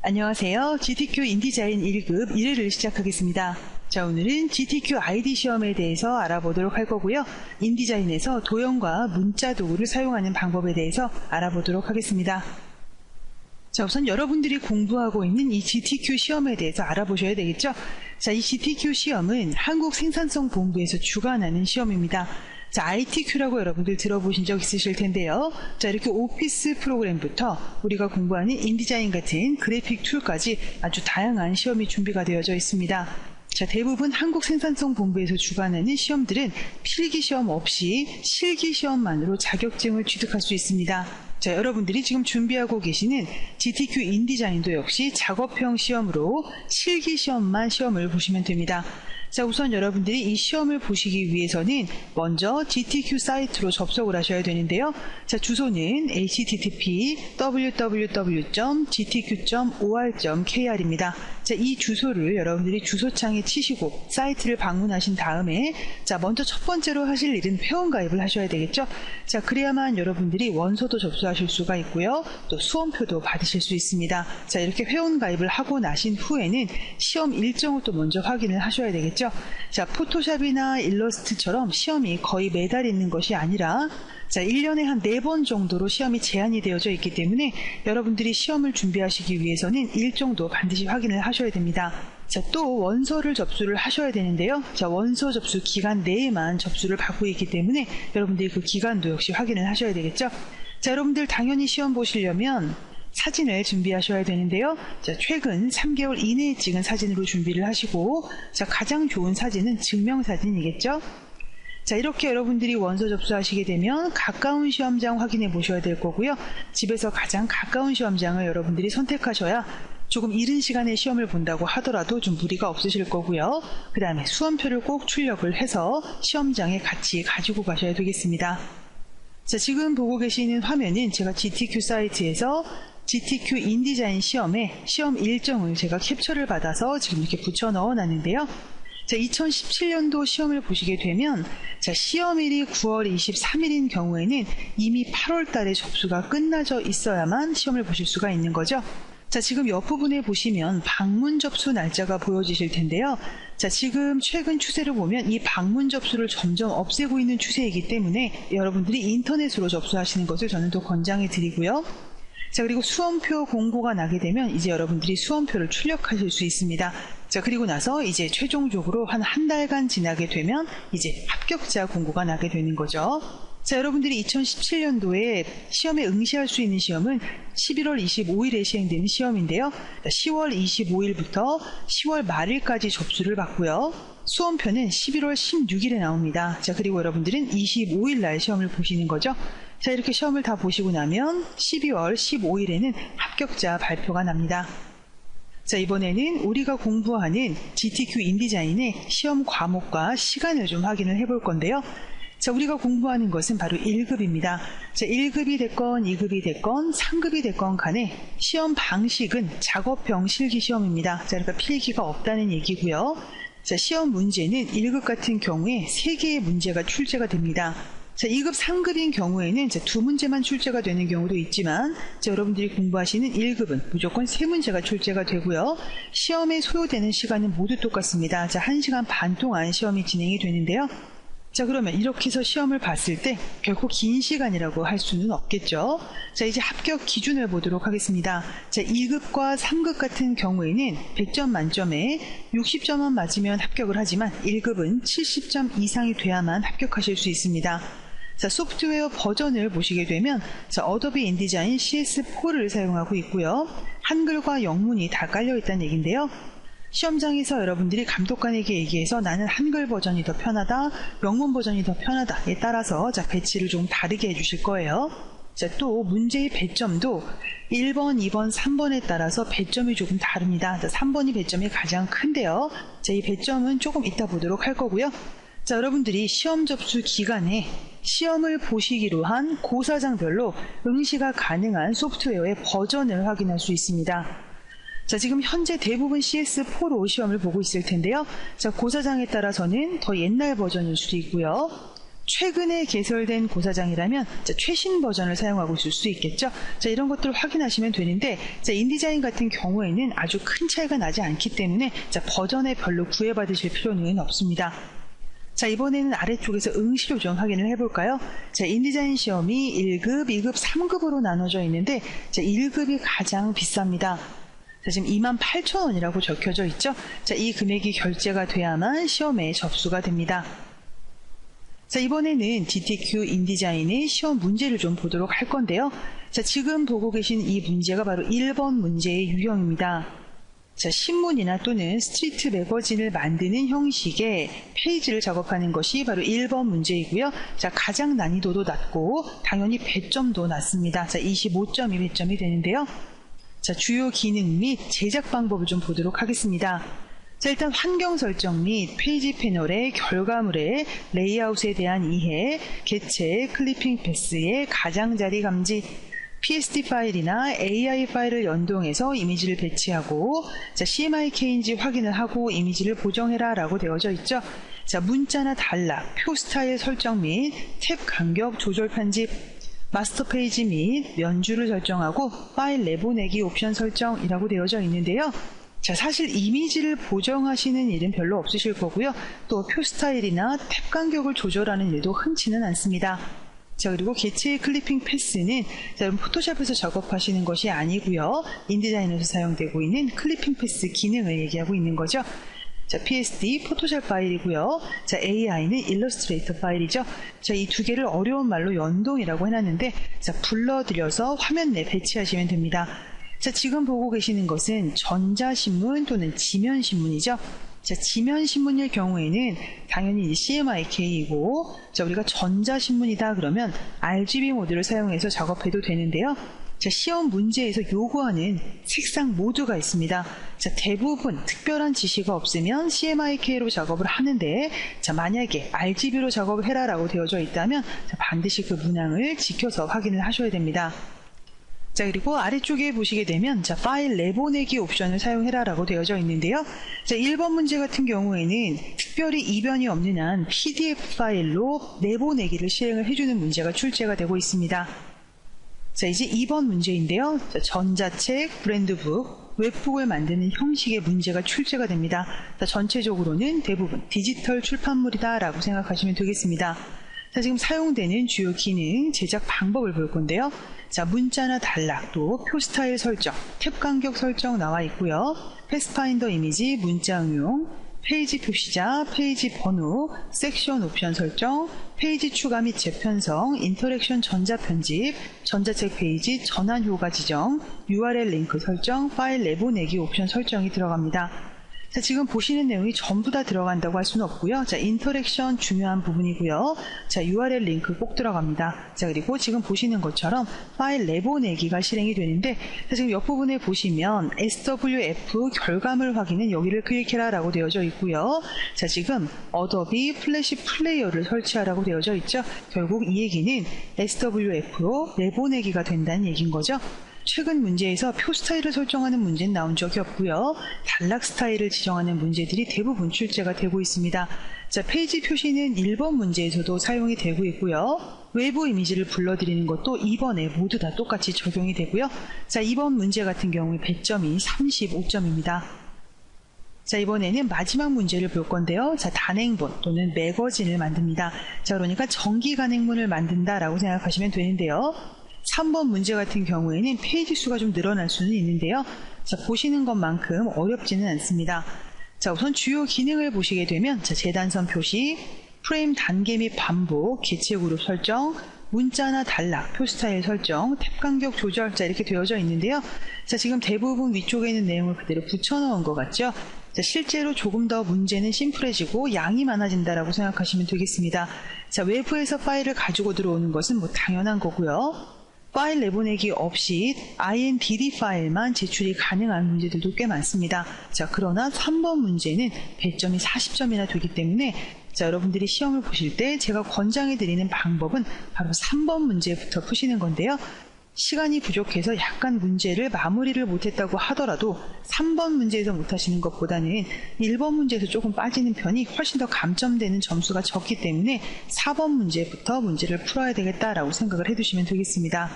안녕하세요. GTQ 인디자인 1급 1회를 시작하겠습니다. 자, 오늘은 GTQ ID 시험에 대해서 알아보도록 할 거고요. 인디자인에서 도형과 문자 도구를 사용하는 방법에 대해서 알아보도록 하겠습니다. 자, 우선 여러분들이 공부하고 있는 이 GTQ 시험에 대해서 알아보셔야 되겠죠? 자, 이 GTQ 시험은 한국생산성본부에서 주관하는 시험입니다. 자, ITQ라고 여러분들 들어보신 적 있으실 텐데요. 자, 이렇게 오피스 프로그램부터 우리가 공부하는 인디자인 같은 그래픽 툴까지 아주 다양한 시험이 준비가 되어져 있습니다. 자, 대부분 한국생산성본부에서 주관하는 시험들은 필기 시험 없이 실기 시험만으로 자격증을 취득할 수 있습니다. 자, 여러분들이 지금 준비하고 계시는 GTQ 인디자인도 역시 작업형 시험으로 실기 시험만 시험을 보시면 됩니다. 자, 우선 여러분들이 이 시험을 보시기 위해서는 먼저 GTQ 사이트로 접속을 하셔야 되는데요. 자, 주소는 http www.gtq.or.kr입니다. 자, 이 주소를 여러분들이 주소창에 치시고 사이트를 방문하신 다음에 자, 먼저 첫 번째로 하실 일은 회원가입을 하셔야 되겠죠. 자, 그래야만 여러분들이 원서도 접수하실 수가 있고요. 또 수험표도 받으실 수 있습니다. 자, 이렇게 회원가입을 하고 나신 후에는 시험 일정을 또 먼저 확인을 하셔야 되겠죠. 자, 포토샵이나 일러스트처럼 시험이 거의 매달 있는 것이 아니라 자, 1년에 한 4번 정도로 시험이 제한이 되어져 있기 때문에 여러분들이 시험을 준비하시기 위해서는 일정도 반드시 확인을 하셔야 됩니다. 자, 또 원서를 접수를 하셔야 되는데요. 자, 원서 접수 기간 내에만 접수를 받고 있기 때문에 여러분들이 그 기간도 역시 확인을 하셔야 되겠죠. 자, 여러분들 당연히 시험 보시려면 사진을 준비하셔야 되는데요. 자, 최근 3개월 이내에 찍은 사진으로 준비를 하시고, 자, 가장 좋은 사진은 증명사진이겠죠? 자, 이렇게 여러분들이 원서 접수하시게 되면 가까운 시험장 확인해 보셔야 될 거고요. 집에서 가장 가까운 시험장을 여러분들이 선택하셔야 조금 이른 시간에 시험을 본다고 하더라도 좀 무리가 없으실 거고요. 그 다음에 수험표를 꼭 출력을 해서 시험장에 같이 가지고 가셔야 되겠습니다. 자, 지금 보고 계시는 화면은 제가 GTQ 사이트에서 GTQ 인디자인 시험에 시험 일정을 제가 캡처를 받아서 지금 이렇게 붙여 넣어 놨는데요. 자, 2017년도 시험을 보시게 되면 자, 시험일이 9월 23일인 경우에는 이미 8월 달에 접수가 끝나져 있어야만 시험을 보실 수가 있는 거죠. 자, 지금 옆부분에 보시면 방문 접수 날짜가 보여지실 텐데요. 자, 지금 최근 추세를 보면 이 방문 접수를 점점 없애고 있는 추세이기 때문에 여러분들이 인터넷으로 접수하시는 것을 저는 더 권장해 드리고요. 자, 그리고 수험표 공고가 나게 되면 이제 여러분들이 수험표를 출력하실 수 있습니다. 자, 그리고 나서 이제 최종적으로 한 한 달간 지나게 되면 이제 합격자 공고가 나게 되는 거죠. 자, 여러분들이 2017년도에 시험에 응시할 수 있는 시험은 11월 25일에 시행되는 시험인데요. 10월 25일부터 10월 말일까지 접수를 받고요. 수험표는 11월 16일에 나옵니다. 자, 그리고 여러분들은 25일 날 시험을 보시는 거죠. 자, 이렇게 시험을 다 보시고 나면 12월 15일에는 합격자 발표가 납니다. 자, 이번에는 우리가 공부하는 GTQ 인디자인의 시험 과목과 시간을 좀 확인을 해볼 건데요. 자, 우리가 공부하는 것은 바로 1급입니다. 자, 1급이 됐건 2급이 됐건 3급이 됐건 간에 시험 방식은 작업형 실기 시험입니다. 자, 그러니까 필기가 없다는 얘기고요. 자, 시험 문제는 1급 같은 경우에 3개의 문제가 출제가 됩니다. 자, 2급, 3급인 경우에는 두 문제만 출제가 되는 경우도 있지만 자, 여러분들이 공부하시는 1급은 무조건 3문제가 출제가 되고요. 시험에 소요되는 시간은 모두 똑같습니다. 자, 1시간 반 동안 시험이 진행이 되는데요. 자 그러면 이렇게 해서 시험을 봤을 때 결코 긴 시간이라고 할 수는 없겠죠. 자 이제 합격 기준을 보도록 하겠습니다. 자 2급과 3급 같은 경우에는 100점 만점에 60점만 맞으면 합격을 하지만 1급은 70점 이상이 돼야만 합격하실 수 있습니다. 자, 소프트웨어 버전을 보시게 되면 자, 어도비 인디자인 CS4를 사용하고 있고요. 한글과 영문이 다 깔려 있다는 얘기인데요. 시험장에서 여러분들이 감독관에게 얘기해서 나는 한글 버전이 더 편하다, 영문 버전이 더 편하다에 따라서 자, 배치를 좀 다르게 해주실 거예요. 자, 또 문제의 배점도 1번, 2번, 3번에 따라서 배점이 조금 다릅니다. 자, 3번이 배점이 가장 큰데요. 자, 이 배점은 조금 이따 보도록 할 거고요. 자, 여러분들이 시험 접수 기간에 시험을 보시기로 한 고사장별로 응시가 가능한 소프트웨어의 버전을 확인할 수 있습니다. 자, 지금 현재 대부분 CS4로 시험을 보고 있을 텐데요. 자, 고사장에 따라서는 더 옛날 버전일 수도 있고요. 최근에 개설된 고사장이라면 자, 최신 버전을 사용하고 있을 수 있겠죠. 자, 이런 것들을 확인하시면 되는데 자, 인디자인 같은 경우에는 아주 큰 차이가 나지 않기 때문에 자, 버전에 별로 구애받으실 필요는 없습니다. 자, 이번에는 아래쪽에서 응시료 좀 확인을 해볼까요? 자, 인디자인 시험이 1급, 2급, 3급으로 나눠져 있는데, 자, 1급이 가장 비쌉니다. 자, 지금 28,000원이라고 적혀져 있죠? 자, 이 금액이 결제가 돼야만 시험에 접수가 됩니다. 자, 이번에는 DTQ 인디자인의 시험 문제를 좀 보도록 할 건데요. 자, 지금 보고 계신 이 문제가 바로 1번 문제의 유형입니다. 자, 신문이나 또는 스트리트 매거진을 만드는 형식의 페이지를 작업하는 것이 바로 1번 문제이고요. 자, 가장 난이도도 낮고 당연히 배점도 낮습니다. 자, 25점이 배점이 되는데요. 자, 주요 기능 및 제작 방법을 좀 보도록 하겠습니다. 자, 일단 환경 설정 및 페이지 패널의 결과물의 레이아웃에 대한 이해, 개체, 클리핑 패스의 가장자리 감지, PSD 파일이나 AI 파일을 연동해서 이미지를 배치하고 자, CMYK인지 확인을 하고 이미지를 보정해라 라고 되어져 있죠. 자, 문자나 단락, 표 스타일 설정 및 탭 간격 조절 편집, 마스터 페이지 및 면주를 설정하고 파일 내보내기 옵션 설정이라고 되어져 있는데요. 자, 사실 이미지를 보정하시는 일은 별로 없으실 거고요. 또 표 스타일이나 탭 간격을 조절하는 일도 흔치는 않습니다. 자, 그리고 개체의 클리핑 패스는 자, 여러분 포토샵에서 작업하시는 것이 아니고요. 인디자인에서 사용되고 있는 클리핑 패스 기능을 얘기하고 있는 거죠. 자, PSD 포토샵 파일이고요. 자, AI는 일러스트레이터 파일이죠. 자, 이 두 개를 어려운 말로 연동이라고 해놨는데 자, 불러들여서 화면 내 배치하시면 됩니다. 자, 지금 보고 계시는 것은 전자신문 또는 지면신문이죠. 자, 지면 신문일 경우에는 당연히 CMYK이고, 자, 우리가 전자 신문이다 그러면 RGB 모드를 사용해서 작업해도 되는데요. 자, 시험 문제에서 요구하는 색상 모드가 있습니다. 자, 대부분 특별한 지시가 없으면 CMYK로 작업을 하는데, 자, 만약에 RGB로 작업을 해라라고 되어져 있다면, 자, 반드시 그 문항을 지켜서 확인을 하셔야 됩니다. 자, 그리고 아래쪽에 보시게 되면, 자, 파일 내보내기 옵션을 사용해라 라고 되어져 있는데요. 자, 1번 문제 같은 경우에는 특별히 이변이 없는 한 PDF 파일로 내보내기를 시행을 해주는 문제가 출제가 되고 있습니다. 자, 이제 2번 문제인데요. 자, 전자책, 브랜드북, 웹북을 만드는 형식의 문제가 출제가 됩니다. 자, 전체적으로는 대부분 디지털 출판물이다 라고 생각하시면 되겠습니다. 자, 지금 사용되는 주요 기능, 제작 방법을 볼 건데요. 자, 문자나 단락, 또 표 스타일 설정, 탭 간격 설정 나와 있고요. 패스파인더 이미지, 문자 응용, 페이지 표시자, 페이지 번호, 섹션 옵션 설정, 페이지 추가 및 재편성, 인터랙션 전자 편집, 전자책 페이지 전환 효과 지정, URL 링크 설정, 파일 내보내기 옵션 설정이 들어갑니다. 자, 지금 보시는 내용이 전부 다 들어간다고 할 수는 없고요. 자, 인터랙션 중요한 부분이고요. 자, URL 링크 꼭 들어갑니다. 자, 그리고 지금 보시는 것처럼 파일 내보내기가 실행이 되는데 자, 지금 옆부분에 보시면 SWF 결과물 확인은 여기를 클릭해라 라고 되어져 있고요. 자, 지금 어도비 플래시 플레이어를 설치하라고 되어져 있죠. 결국 이 얘기는 SWF로 내보내기가 된다는 얘기인 거죠. 최근 문제에서 표 스타일을 설정하는 문제는 나온 적이 없고요. 단락 스타일을 지정하는 문제들이 대부분 출제가 되고 있습니다. 자, 페이지 표시는 1번 문제에서도 사용이 되고 있고요. 외부 이미지를 불러드리는 것도 2번에 모두 다 똑같이 적용이 되고요. 자, 2번 문제 같은 경우에 배점이 35점입니다. 자, 이번에는 마지막 문제를 볼 건데요. 자, 단행본 또는 매거진을 만듭니다. 자, 그러니까 정기 간행문을 만든다라고 생각하시면 되는데요. 3번 문제 같은 경우에는 페이지 수가 좀 늘어날 수는 있는데요. 자, 보시는 것만큼 어렵지는 않습니다. 자, 우선 주요 기능을 보시게 되면 자, 재단선 표시, 프레임 단계 및 반복, 개체 그룹 설정, 문자나 단락, 표 스타일 설정, 탭 간격 조절 자 이렇게 되어져 있는데요. 자, 지금 대부분 위쪽에 있는 내용을 그대로 붙여넣은 것 같죠? 자, 실제로 조금 더 문제는 심플해지고 양이 많아진다라고 생각하시면 되겠습니다. 자, 외부에서 파일을 가지고 들어오는 것은 뭐 당연한 거고요. 파일 내보내기 없이 INDD 파일만 제출이 가능한 문제들도 꽤 많습니다. 자, 그러나 3번 문제는 배점이 40점이나 되기 때문에 자, 여러분들이 시험을 보실 때 제가 권장해 드리는 방법은 바로 3번 문제부터 푸시는 건데요. 시간이 부족해서 약간 문제를 마무리를 못했다고 하더라도 3번 문제에서 못하시는 것보다는 1번 문제에서 조금 빠지는 편이 훨씬 더 감점되는 점수가 적기 때문에 4번 문제부터 문제를 풀어야 되겠다라고 생각을 해두시면 되겠습니다.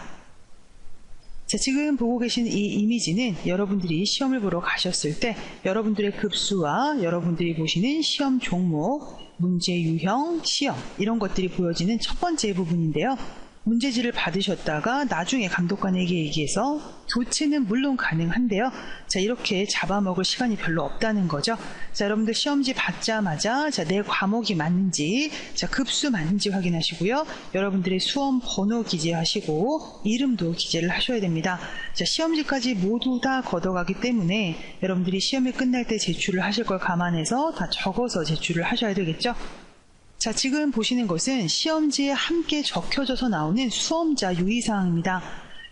자, 지금 보고 계신 이 이미지는 여러분들이 시험을 보러 가셨을 때 여러분들의 급수와 여러분들이 보시는 시험 종목, 문제 유형, 시험 이런 것들이 보여지는 첫 번째 부분인데요. 문제지를 받으셨다가 나중에 감독관에게 얘기해서 교체는 물론 가능한데요. 자, 이렇게 잡아먹을 시간이 별로 없다는 거죠. 자, 여러분들 시험지 받자마자 자, 내 과목이 맞는지, 자, 급수 맞는지 확인하시고요. 여러분들의 수험 번호 기재하시고 이름도 기재를 하셔야 됩니다. 자, 시험지까지 모두 다 걷어가기 때문에 여러분들이 시험이 끝날 때 제출을 하실 걸 감안해서 다 적어서 제출을 하셔야 되겠죠. 자, 지금 보시는 것은 시험지에 함께 적혀져서 나오는 수험자 유의사항입니다.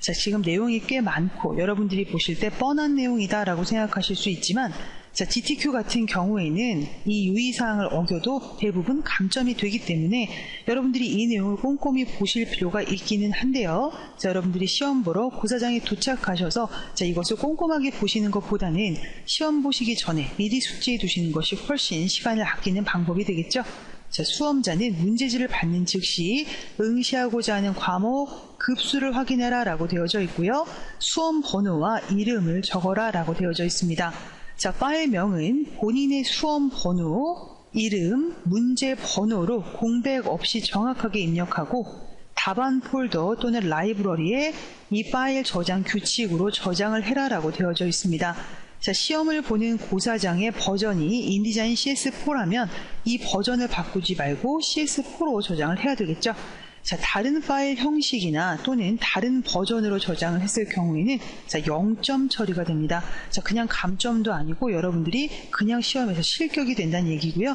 자, 지금 내용이 꽤 많고 여러분들이 보실 때 뻔한 내용이다라고 생각하실 수 있지만 자, GTQ 같은 경우에는 이 유의사항을 어겨도 대부분 감점이 되기 때문에 여러분들이 이 내용을 꼼꼼히 보실 필요가 있기는 한데요. 자, 여러분들이 시험 보러 고사장에 도착하셔서 자, 이것을 꼼꼼하게 보시는 것보다는 시험 보시기 전에 미리 숙지해 두시는 것이 훨씬 시간을 아끼는 방법이 되겠죠. 자, 수험자는 문제지를 받는 즉시 응시하고자 하는 과목 급수를 확인해라 라고 되어져 있고요. 수험 번호와 이름을 적어라 라고 되어져 있습니다. 자, 파일명은 본인의 수험 번호, 이름, 문제 번호로 공백 없이 정확하게 입력하고 답안 폴더 또는 라이브러리에 이 파일 저장 규칙으로 저장을 해라라고 되어져 있습니다. 자, 시험을 보는 고사장의 버전이 인디자인 CS4라면 이 버전을 바꾸지 말고 CS4로 저장을 해야 되겠죠. 자, 다른 파일 형식이나 또는 다른 버전으로 저장을 했을 경우에는 자, 0점 처리가 됩니다. 자, 그냥 감점도 아니고 여러분들이 그냥 시험에서 실격이 된다는 얘기고요.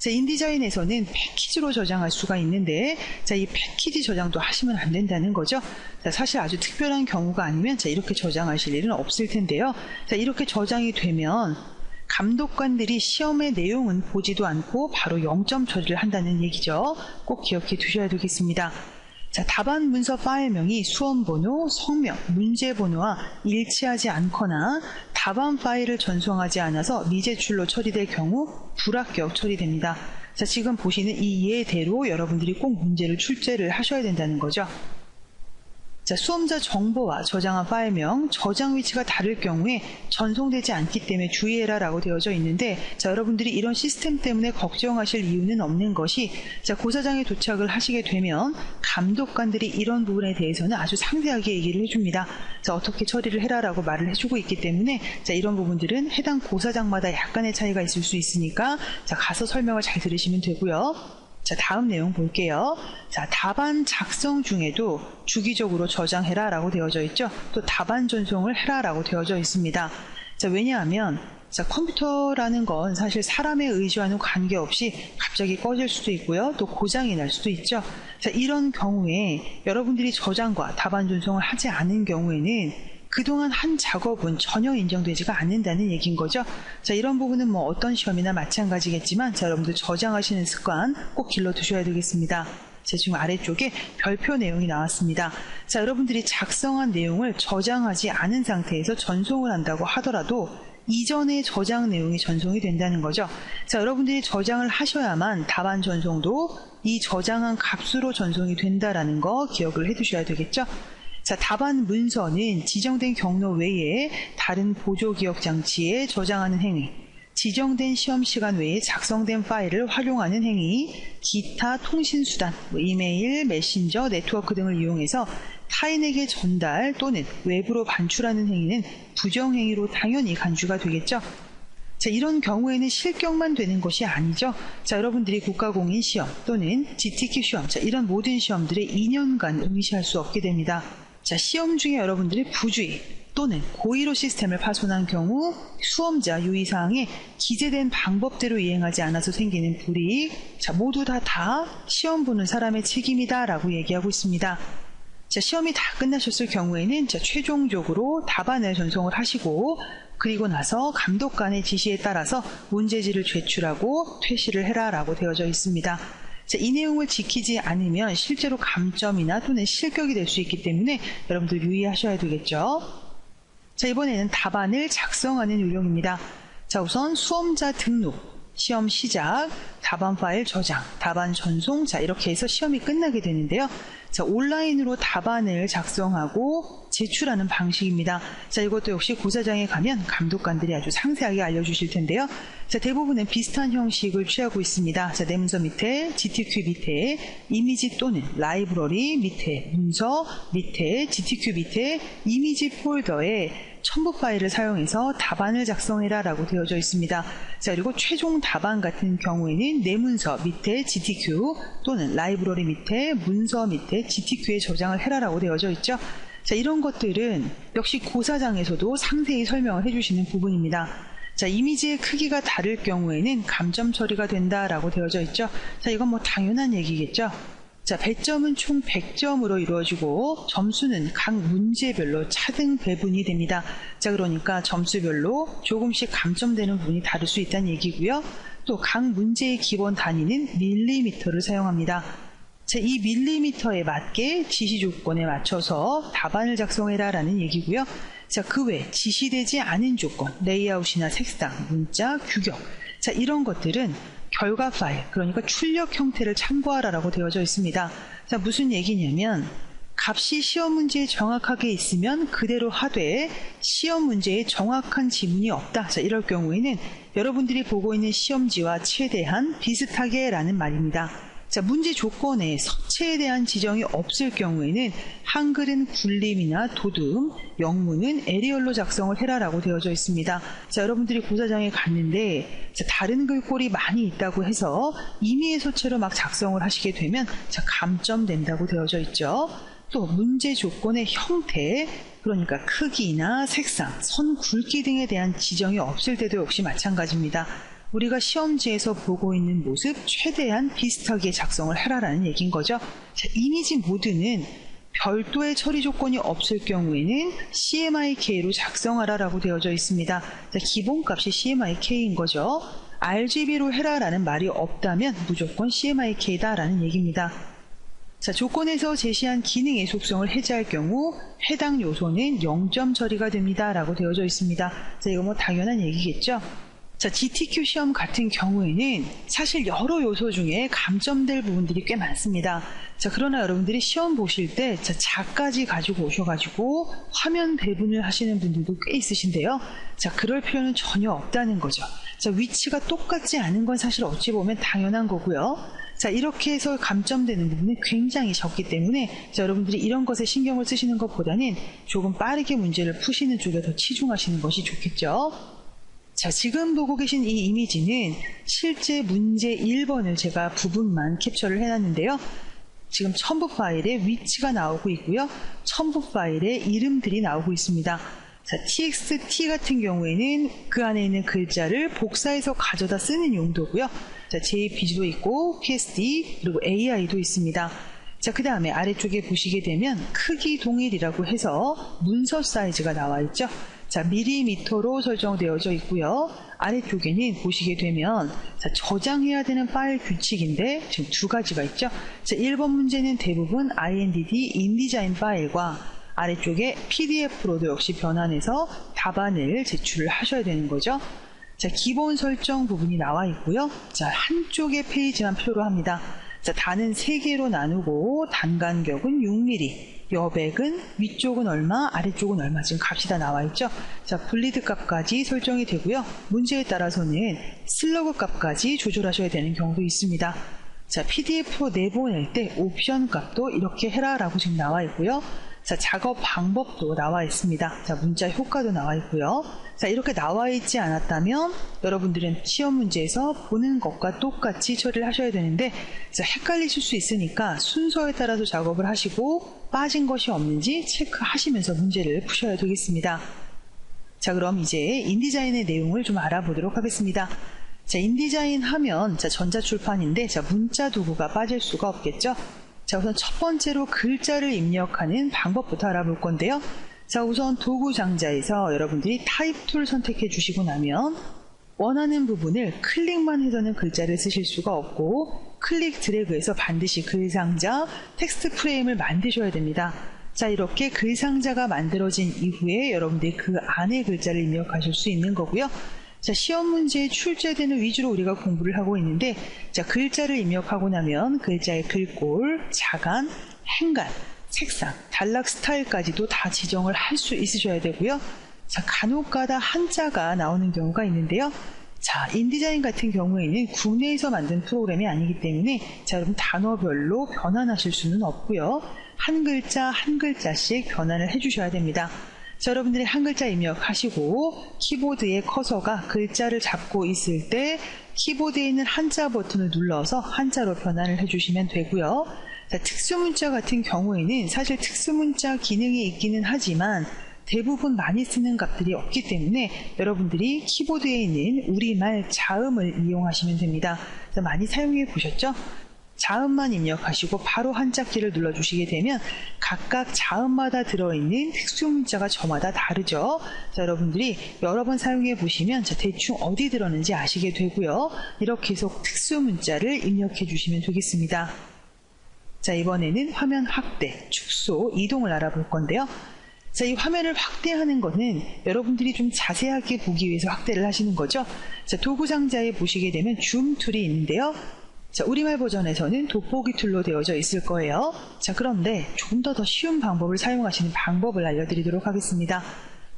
자, 인디자인에서는 패키지로 저장할 수가 있는데 자, 이 패키지 저장도 하시면 안 된다는 거죠. 자, 사실 아주 특별한 경우가 아니면 자, 이렇게 저장하실 일은 없을 텐데요. 자, 이렇게 저장이 되면 감독관들이 시험의 내용은 보지도 않고 바로 0점 처리를 한다는 얘기죠. 꼭 기억해 두셔야 되겠습니다. 자, 답안 문서 파일명이 수험 번호, 성명, 문제 번호와 일치하지 않거나 답안 파일을 전송하지 않아서 미제출로 처리될 경우 불합격 처리됩니다. 자, 지금 보시는 이 예대로 여러분들이 꼭 문제를 출제를 하셔야 된다는 거죠. 자, 수험자 정보와 저장한 파일명, 저장 위치가 다를 경우에 전송되지 않기 때문에 주의해라 라고 되어져 있는데 자, 여러분들이 이런 시스템 때문에 걱정하실 이유는 없는 것이 자, 고사장에 도착을 하시게 되면 감독관들이 이런 부분에 대해서는 아주 상세하게 얘기를 해줍니다. 자, 어떻게 처리를 해라 라고 말을 해주고 있기 때문에 자, 이런 부분들은 해당 고사장마다 약간의 차이가 있을 수 있으니까 자, 가서 설명을 잘 들으시면 되고요. 자, 다음 내용 볼게요. 자, 답안 작성 중에도 주기적으로 저장해라 라고 되어져 있죠. 또 답안 전송을 해라 라고 되어져 있습니다. 자, 왜냐하면 자, 컴퓨터라는 건 사실 사람에 의지와는 관계없이 갑자기 꺼질 수도 있고요. 또 고장이 날 수도 있죠. 자, 이런 경우에 여러분들이 저장과 답안 전송을 하지 않은 경우에는 그동안 한 작업은 전혀 인정되지가 않는다는 얘기인 거죠. 자, 이런 부분은 뭐 어떤 시험이나 마찬가지겠지만, 자, 여러분들 저장하시는 습관 꼭 길러 두셔야 되겠습니다. 제 지금 아래쪽에 별표 내용이 나왔습니다. 자, 여러분들이 작성한 내용을 저장하지 않은 상태에서 전송을 한다고 하더라도 이전의 저장 내용이 전송이 된다는 거죠. 자, 여러분들이 저장을 하셔야만 답안 전송도 이 저장한 값으로 전송이 된다라는 거 기억을 해 두셔야 되겠죠. 자, 답안 문서는 지정된 경로 외에 다른 보조 기억 장치에 저장하는 행위, 지정된 시험 시간 외에 작성된 파일을 활용하는 행위, 기타 통신 수단, 뭐 이메일, 메신저, 네트워크 등을 이용해서 타인에게 전달 또는 외부로 반출하는 행위는 부정행위로 당연히 간주가 되겠죠. 자, 이런 경우에는 실격만 되는 것이 아니죠. 자, 여러분들이 국가공인 시험 또는 GTQ 시험, 자, 이런 모든 시험들에 2년간 응시할 수 없게 됩니다. 자, 시험 중에 여러분들이 부주의 또는 고의로 시스템을 파손한 경우 수험자 유의사항에 기재된 방법대로 이행하지 않아서 생기는 불이익, 자, 모두 다 다 시험 보는 사람의 책임이다 라고 얘기하고 있습니다. 자, 시험이 다 끝나셨을 경우에는 자, 최종적으로 답안을 전송을 하시고 그리고 나서 감독관의 지시에 따라서 문제지를 제출하고 퇴실을 해라 라고 되어져 있습니다. 자, 이 내용을 지키지 않으면 실제로 감점이나 또는 실격이 될 수 있기 때문에 여러분들 유의하셔야 되겠죠. 자, 이번에는 답안을 작성하는 요령입니다. 자, 우선 수험자 등록, 시험 시작, 답안 파일 저장, 답안 전송, 자, 이렇게 해서 시험이 끝나게 되는데요. 자, 온라인으로 답안을 작성하고 제출하는 방식입니다. 자, 이것도 역시 고사장에 가면 감독관들이 아주 상세하게 알려주실 텐데요. 자, 대부분은 비슷한 형식을 취하고 있습니다. 자, 내 문서 밑에, GTQ 밑에, 이미지 또는 라이브러리 밑에, 문서 밑에, GTQ 밑에, 이미지 폴더에 첨부 파일을 사용해서 답안을 작성해라 라고 되어져 있습니다. 자, 그리고 최종 답안 같은 경우에는 내 문서 밑에 GTQ 또는 라이브러리 밑에 문서 밑에 GTQ에 저장을 해라 라고 되어져 있죠. 자, 이런 것들은 역시 고사장에서도 상세히 설명을 해주시는 부분입니다. 자, 이미지의 크기가 다를 경우에는 감점 처리가 된다라고 되어져 있죠. 자, 이건 뭐 당연한 얘기겠죠. 자, 배점은 총 100점으로 이루어지고 점수는 각 문제별로 차등 배분이 됩니다. 자, 그러니까 점수별로 조금씩 감점되는 부분이 다를 수 있다는 얘기고요. 또 각 문제의 기본 단위는 밀리미터를 사용합니다. 자, 이 밀리미터에 맞게 지시 조건에 맞춰서 답안을 작성해라 라는 얘기고요. 자, 그 외 지시되지 않은 조건, 레이아웃이나 색상, 문자, 규격. 자, 이런 것들은 결과 파일, 그러니까 출력 형태를 참고하라라고 되어져 있습니다. 자, 무슨 얘기냐면 값이 시험 문제에 정확하게 있으면 그대로 하되 시험 문제에 정확한 지문이 없다. 자, 이럴 경우에는 여러분들이 보고 있는 시험지와 최대한 비슷하게 라는 말입니다. 자, 문제 조건에 서체에 대한 지정이 없을 경우에는 한글은 굴림이나 도둠, 영문은 에리얼로 작성을 해라라고 되어져 있습니다. 자, 여러분들이 고사장에 갔는데 자, 다른 글꼴이 많이 있다고 해서 임의의 서체로 막 작성을 하시게 되면 자, 감점된다고 되어져 있죠. 또 문제 조건의 형태, 그러니까 크기나 색상, 선 굵기 등에 대한 지정이 없을 때도 역시 마찬가지입니다. 우리가 시험지에서 보고 있는 모습 최대한 비슷하게 작성을 해라라는 얘기인 거죠. 자, 이미지 모드는 별도의 처리 조건이 없을 경우에는 CMYK로 작성하라라고 되어져 있습니다. 자, 기본값이 CMYK인 거죠. RGB로 해라라는 말이 없다면 무조건 CMYK다라는 얘기입니다. 자, 조건에서 제시한 기능의 속성을 해제할 경우 해당 요소는 0점 처리가 됩니다. 라고 되어져 있습니다. 자, 이거 뭐 당연한 얘기겠죠? 자, GTQ 시험 같은 경우에는 사실 여러 요소 중에 감점될 부분들이 꽤 많습니다. 자, 그러나 여러분들이 시험 보실 때 자, 자까지 가지고 오셔가지고 화면 배분을 하시는 분들도 꽤 있으신데요. 자, 그럴 필요는 전혀 없다는 거죠. 자, 위치가 똑같지 않은 건 사실 어찌 보면 당연한 거고요. 자, 이렇게 해서 감점되는 부분은 굉장히 적기 때문에 자, 여러분들이 이런 것에 신경을 쓰시는 것보다는 조금 빠르게 문제를 푸시는 쪽에 더 치중하시는 것이 좋겠죠. 자, 지금 보고 계신 이 이미지는 실제 문제 1번을 제가 부분만 캡처를 해놨는데요. 지금 첨부 파일에 위치가 나오고 있고요. 첨부 파일에 이름들이 나오고 있습니다. 자, txt 같은 경우에는 그 안에 있는 글자를 복사해서 가져다 쓰는 용도고요. 자, JPG도 있고 PSD 그리고 AI도 있습니다. 자, 그 다음에 아래쪽에 보시게 되면 크기 동일이라고 해서 문서 사이즈가 나와 있죠. 자, 밀리미터로 설정되어져 있고요. 아래쪽에는 보시게 되면 자, 저장해야 되는 파일 규칙인데 지금 두 가지가 있죠. 자, 1번 문제는 대부분 INDD 인디자인 파일과 아래쪽에 PDF로도 역시 변환해서 답안을 제출을 하셔야 되는 거죠. 자, 기본 설정 부분이 나와 있고요. 자, 한쪽의 페이지만 필요로 합니다. 자, 단은 3개로 나누고 단 간격은 6mm, 여백은 위쪽은 얼마, 아래쪽은 얼마 지금 값이 다 나와 있죠. 자, 분리드 값까지 설정이 되고요. 문제에 따라서는 슬러그 값까지 조절하셔야 되는 경우도 있습니다. 자, PDF로 내보낼 때 옵션 값도 이렇게 해라라고 지금 나와 있고요. 자, 작업 방법도 나와 있습니다. 자, 문자 효과도 나와 있고요. 자, 이렇게 나와 있지 않았다면 여러분들은 시험 문제에서 보는 것과 똑같이 처리를 하셔야 되는데 자, 헷갈리실 수 있으니까 순서에 따라서 작업을 하시고 빠진 것이 없는지 체크하시면서 문제를 푸셔야 되겠습니다. 자, 그럼 이제 인디자인의 내용을 좀 알아보도록 하겠습니다. 자, 인디자인 하면 자, 전자출판인데 자, 문자 도구가 빠질 수가 없겠죠? 자, 우선 첫 번째로 글자를 입력하는 방법부터 알아볼 건데요. 자, 우선 도구 장자에서 여러분들이 타입 툴 선택해 주시고 나면 원하는 부분을 클릭만 해서는 글자를 쓰실 수가 없고 클릭 드래그해서 반드시 글 상자 텍스트 프레임을 만드셔야 됩니다. 자 이렇게 글 상자가 만들어진 이후에 여러분들이 그 안에 글자를 입력하실 수 있는 거고요. 자 시험 문제에 출제되는 위주로 우리가 공부를 하고 있는데 자 글자를 입력하고 나면 글자의 글꼴, 자간, 행간, 색상, 단락 스타일까지도 다 지정을 할 수 있으셔야 되고요. 자 간혹가다 한자가 나오는 경우가 있는데요. 자, 인디자인 같은 경우에는 국내에서 만든 프로그램이 아니기 때문에 자, 여러분 단어별로 변환하실 수는 없고요. 한 글자 한 글자씩 변환을 해주셔야 됩니다. 자, 여러분들이 한 글자 입력하시고 키보드의 커서가 글자를 잡고 있을 때 키보드에 있는 한자 버튼을 눌러서 한자로 변환을 해주시면 되고요. 자, 특수문자 같은 경우에는 사실 특수문자 기능이 있기는 하지만 대부분 많이 쓰는 값들이 없기 때문에 여러분들이 키보드에 있는 우리말 자음을 이용하시면 됩니다. 많이 사용해 보셨죠? 자음만 입력하시고 바로 한자키를 눌러주시게 되면 각각 자음마다 들어있는 특수 문자가 저마다 다르죠. 자, 여러분들이 여러 번 사용해 보시면 대충 어디 들었는지 아시게 되고요. 이렇게 해서 특수 문자를 입력해 주시면 되겠습니다. 자, 이번에는 화면 확대, 축소, 이동을 알아볼 건데요. 자, 이 화면을 확대하는 것은 여러분들이 좀 자세하게 보기 위해서 확대를 하시는 거죠. 자, 도구 상자에 보시게 되면 줌 툴이 있는데요. 자, 우리말 버전에서는 돋보기 툴로 되어져 있을 거예요. 자, 그런데 조금 더 더 쉬운 방법을 사용하시는 방법을 알려드리도록 하겠습니다.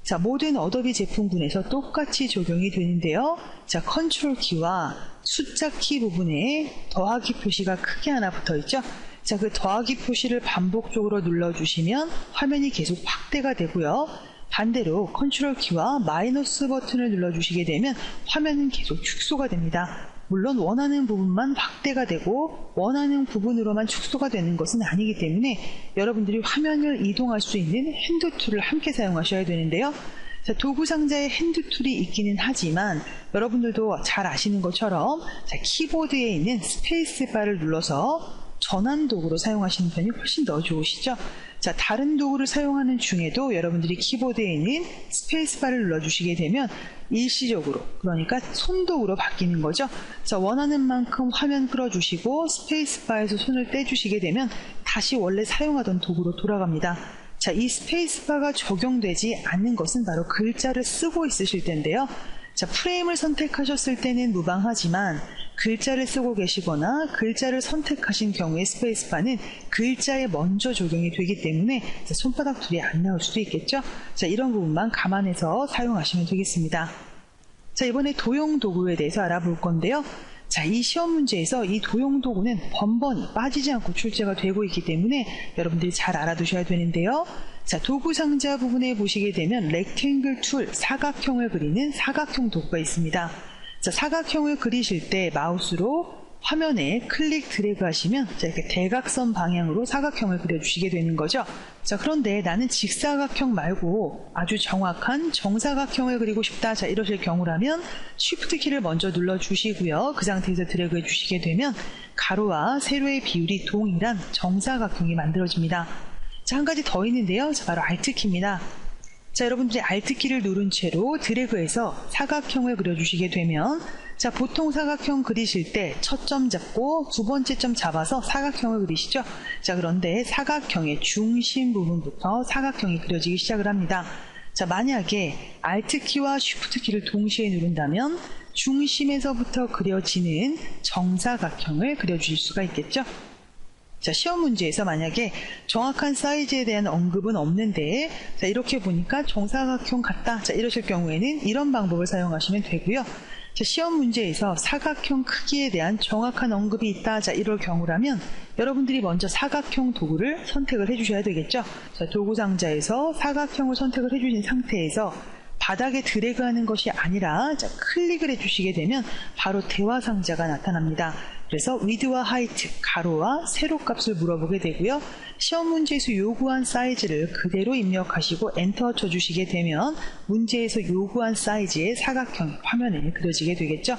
자, 모든 어도비 제품군에서 똑같이 적용이 되는데요. 자, 컨트롤 키와 숫자 키 부분에 더하기 표시가 크게 하나 붙어 있죠. 자, 그 더하기 표시를 반복적으로 눌러주시면 화면이 계속 확대가 되고요. 반대로 컨트롤 키와 마이너스 버튼을 눌러주시게 되면 화면은 계속 축소가 됩니다. 물론 원하는 부분만 확대가 되고 원하는 부분으로만 축소가 되는 것은 아니기 때문에 여러분들이 화면을 이동할 수 있는 핸드 툴을 함께 사용하셔야 되는데요. 자, 도구 상자에 핸드 툴이 있기는 하지만 여러분들도 잘 아시는 것처럼 자, 키보드에 있는 스페이스 바를 눌러서 전환 도구로 사용하시는 편이 훨씬 더 좋으시죠? 자, 다른 도구를 사용하는 중에도 여러분들이 키보드에 있는 스페이스바를 눌러주시게 되면 일시적으로, 그러니까 손도구로 바뀌는 거죠. 자, 원하는 만큼 화면 끌어주시고 스페이스바에서 손을 떼주시게 되면 다시 원래 사용하던 도구로 돌아갑니다. 자, 이 스페이스바가 적용되지 않는 것은 바로 글자를 쓰고 있으실 텐데요. 자, 프레임을 선택하셨을 때는 무방하지만 글자를 쓰고 계시거나 글자를 선택하신 경우에 스페이스바는 글자에 먼저 적용이 되기 때문에 손바닥 툴이 안 나올 수도 있겠죠. 자, 이런 부분만 감안해서 사용하시면 되겠습니다. 자, 이번에 도형 도구에 대해서 알아볼 건데요. 자, 이 시험 문제에서 이 도형 도구는 번번이 빠지지 않고 출제가 되고 있기 때문에 여러분들이 잘 알아두셔야 되는데요. 자, 도구 상자 부분에 보시게 되면 렉탱글 툴 사각형을 그리는 사각형 도구가 있습니다. 자, 사각형을 그리실 때 마우스로 화면에 클릭 드래그 하시면 자, 이렇게 대각선 방향으로 사각형을 그려주시게 되는 거죠. 자, 그런데 나는 직사각형 말고 아주 정확한 정사각형을 그리고 싶다. 자, 이러실 경우라면 Shift 키를 먼저 눌러 주시고요. 그 상태에서 드래그 해 주시게 되면 가로와 세로의 비율이 동일한 정사각형이 만들어집니다. 자, 한 가지 더 있는데요. 자, 바로 Alt 키입니다. 자, 여러분들이 Alt 키를 누른 채로 드래그해서 사각형을 그려주시게 되면 자, 보통 사각형 그리실 때 첫 점 잡고 두 번째 점 잡아서 사각형을 그리시죠. 자, 그런데 사각형의 중심 부분부터 사각형이 그려지기 시작을 합니다. 자, 만약에 Alt 키와 Shift 키를 동시에 누른다면 중심에서부터 그려지는 정사각형을 그려주실 수가 있겠죠. 자, 시험 문제에서 만약에 정확한 사이즈에 대한 언급은 없는데, 자, 이렇게 보니까 정사각형 같다. 자, 이러실 경우에는 이런 방법을 사용하시면 되고요. 자, 시험 문제에서 사각형 크기에 대한 정확한 언급이 있다. 자, 이럴 경우라면 여러분들이 먼저 사각형 도구를 선택을 해주셔야 되겠죠. 자, 도구 상자에서 사각형을 선택을 해주신 상태에서 바닥에 드래그하는 것이 아니라 자, 클릭을 해주시게 되면 바로 대화 상자가 나타납니다. 그래서 위드와 하이트, 가로와 세로 값을 물어보게 되고요. 시험 문제에서 요구한 사이즈를 그대로 입력하시고 엔터 쳐주시게 되면 문제에서 요구한 사이즈의 사각형이 화면에 그려지게 되겠죠.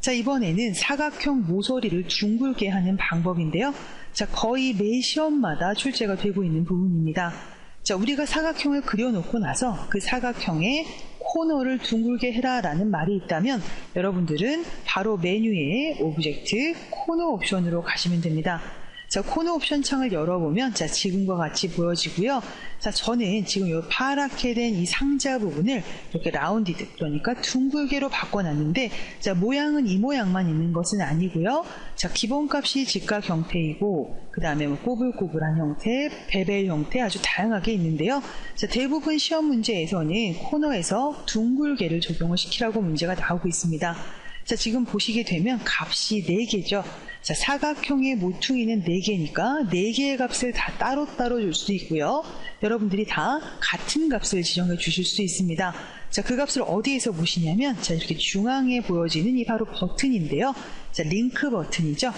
자 이번에는 사각형 모서리를 둥글게 하는 방법인데요. 자 거의 매 시험마다 출제가 되고 있는 부분입니다. 자 우리가 사각형을 그려놓고 나서 그 사각형의 코너를 둥글게 해라라는 말이 있다면 여러분들은 바로 메뉴에 오브젝트 코너 옵션으로 가시면 됩니다. 자, 코너 옵션 창을 열어보면 자, 지금과 같이 보여지고요. 자, 저는 지금 이 파랗게 된 이 상자 부분을 이렇게 라운디드 그러니까 둥글게로 바꿔놨는데 자, 모양은 이 모양만 있는 것은 아니고요. 자, 기본값이 직각 형태이고 그 다음에 뭐 꼬불꼬불한 형태, 베벨 형태 아주 다양하게 있는데요. 자, 대부분 시험 문제에서는 코너에서 둥글게를 적용을 시키라고 문제가 나오고 있습니다. 자, 지금 보시게 되면 값이 4개죠. 자, 사각형의 모퉁이는 4개니까 4개의 값을 다 따로따로 줄 수 있고요. 여러분들이 다 같은 값을 지정해 주실 수 있습니다. 자, 그 값을 어디에서 보시냐면, 자, 이렇게 중앙에 보여지는 이 바로 버튼인데요. 자, 링크 버튼이죠.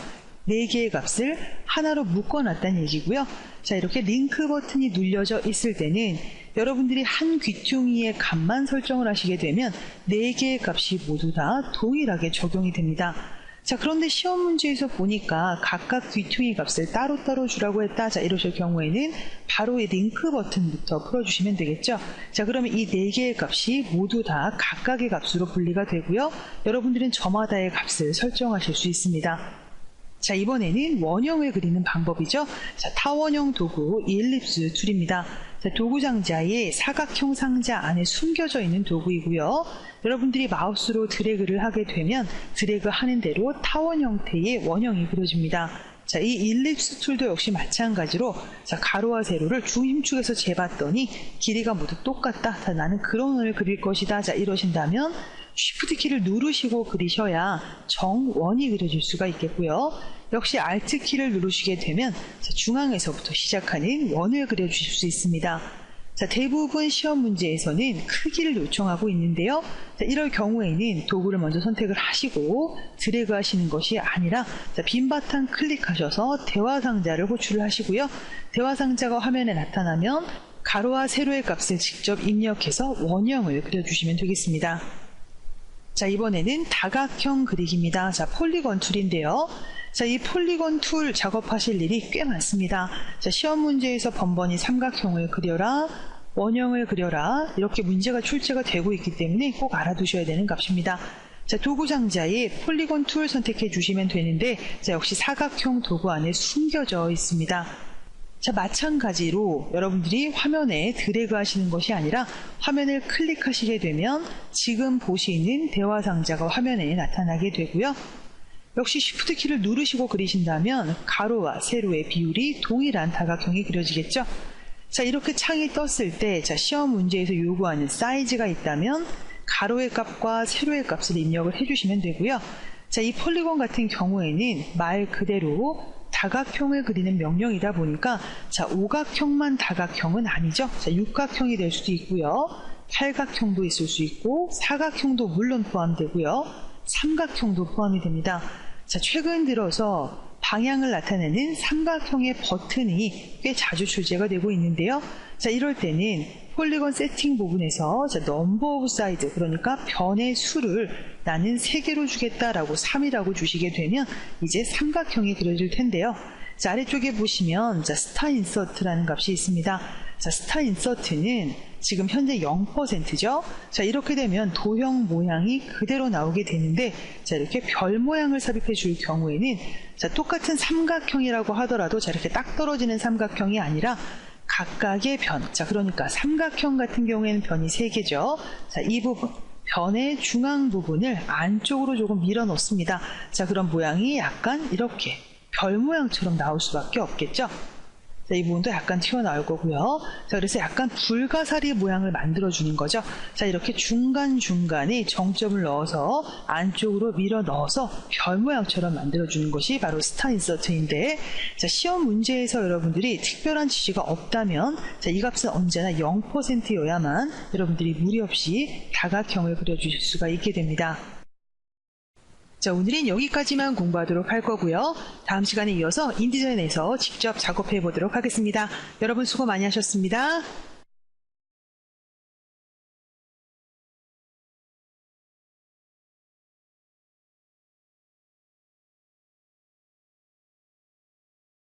4개의 값을 하나로 묶어놨다는 얘기고요. 자, 이렇게 링크 버튼이 눌려져 있을 때는 여러분들이 한 귀퉁이의 값만 설정을 하시게 되면 4개의 값이 모두 다 동일하게 적용이 됩니다. 자, 그런데 시험 문제에서 보니까 각각 귀퉁이 값을 따로따로 주라고 했다. 자, 이러실 경우에는 바로 이 링크 버튼부터 풀어주시면 되겠죠. 자, 그러면 이 4개의 값이 모두 다 각각의 값으로 분리가 되고요. 여러분들은 저마다의 값을 설정하실 수 있습니다. 자, 이번에는 원형을 그리는 방법이죠. 자, 타원형 도구 일립스 툴입니다. 자, 도구 상자에 사각형 상자 안에 숨겨져 있는 도구이고요. 여러분들이 마우스로 드래그를 하게 되면 드래그 하는 대로 타원 형태의 원형이 그려집니다. 자, 이 일립스 툴도 역시 마찬가지로 자, 가로와 세로를 중심축에서 재봤더니 길이가 모두 똑같다. 자, 나는 그런 원을 그릴 것이다. 자, 이러신다면 쉬프트 키를 누르시고 그리셔야 정원이 그려질 수가 있겠고요. 역시 Alt 키를 누르시게 되면 중앙에서부터 시작하는 원을 그려주실 수 있습니다. 자, 대부분 시험 문제에서는 크기를 요청하고 있는데요. 자, 이럴 경우에는 도구를 먼저 선택을 하시고 드래그 하시는 것이 아니라 자, 빈 바탕 클릭하셔서 대화 상자를 호출을 하시고요. 대화 상자가 화면에 나타나면 가로와 세로의 값을 직접 입력해서 원형을 그려주시면 되겠습니다. 자, 이번에는 다각형 그리기입니다. 자, 폴리건 툴인데요. 자, 이 폴리건 툴 작업하실 일이 꽤 많습니다. 자, 시험 문제에서 번번이 삼각형을 그려라, 원형을 그려라, 이렇게 문제가 출제가 되고 있기 때문에 꼭 알아두셔야 되는 값입니다. 자, 도구 상자에 폴리곤 툴 선택해 주시면 되는데, 자, 역시 사각형 도구 안에 숨겨져 있습니다. 자, 마찬가지로 여러분들이 화면에 드래그 하시는 것이 아니라 화면을 클릭하시게 되면 지금 보시는 대화 상자가 화면에 나타나게 되고요. 역시 Shift 키를 누르시고 그리신다면 가로와 세로의 비율이 동일한 다각형이 그려지겠죠. 자, 이렇게 창이 떴을 때, 자, 시험 문제에서 요구하는 사이즈가 있다면 가로의 값과 세로의 값을 입력을 해주시면 되고요. 자, 이 폴리곤 같은 경우에는 말 그대로 다각형을 그리는 명령이다 보니까 자, 오각형만 다각형은 아니죠. 자, 육각형이 될 수도 있고요. 팔각형도 있을 수 있고 사각형도 물론 포함되고요. 삼각형도 포함이 됩니다. 자, 최근 들어서 방향을 나타내는 삼각형의 버튼이 꽤 자주 출제가 되고 있는데요. 자, 이럴 때는 폴리건 세팅 부분에서 자, 넘버 오브 사이드 그러니까 변의 수를 나는 3개로 주겠다라고 3이라고 주시게 되면 이제 삼각형이 그려질 텐데요. 자, 아래쪽에 보시면 자, 스타 인서트라는 값이 있습니다. 자, 스타 인서트는 지금 현재 0%죠. 자, 이렇게 되면 도형 모양이 그대로 나오게 되는데 자, 이렇게 별 모양을 삽입해 줄 경우에는 자, 똑같은 삼각형이라고 하더라도 자, 이렇게 딱 떨어지는 삼각형이 아니라 각각의 변. 자, 그러니까 삼각형 같은 경우에는 변이 3개죠. 자, 이 부분. 변의 중앙 부분을 안쪽으로 조금 밀어 넣습니다. 자, 그런 모양이 약간 이렇게 별 모양처럼 나올 수밖에 없겠죠. 자, 이 부분도 약간 튀어나올 거고요. 자, 그래서 약간 불가사리 모양을 만들어주는 거죠. 자, 이렇게 중간중간에 정점을 넣어서 안쪽으로 밀어 넣어서 별 모양처럼 만들어주는 것이 바로 스타 인서트인데, 자, 시험 문제에서 여러분들이 특별한 지시가 없다면, 자, 이 값은 언제나 0%여야만 여러분들이 무리 없이 다각형을 그려주실 수가 있게 됩니다. 자, 오늘은 여기까지만 공부하도록 할 거고요. 다음 시간에 이어서 인디자인에서 직접 작업해 보도록 하겠습니다. 여러분 수고 많이 하셨습니다.